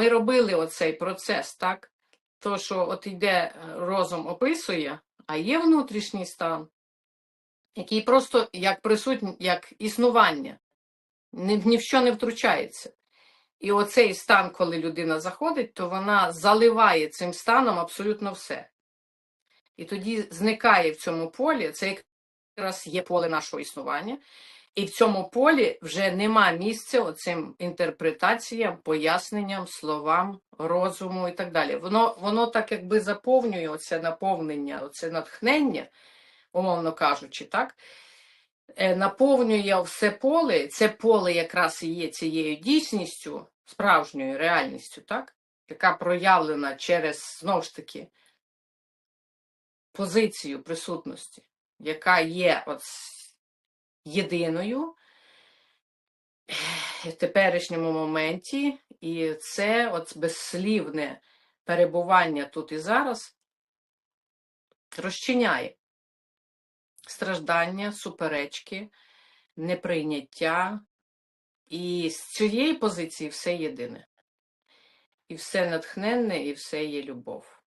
ми робили оцей процес, так? То, що от йде е, розум описує, а є внутрішній стан, який просто як присутній, як існування, ні, ні в що не втручається. І оцей стан, коли людина заходить, то вона заливає цим станом абсолютно все. І тоді зникає в цьому полі, це якраз є поле нашого існування, і в цьому полі вже нема місця оцим інтерпретаціям, поясненням, словам, розуму і так далі. Воно, воно так якби заповнює оце наповнення, оце натхнення, умовно кажучи, так? Е, Наповнює все поле, це поле якраз і є цією дійсністю, справжньою реальністю, так? яка проявлена через знову ж таки позицію присутності, яка є от єдиною в теперішньому моменті, і це от безслівне перебування тут і зараз розчиняє страждання, суперечки, неприйняття. І з цієї позиції все єдине. І все натхненне, і все є любов.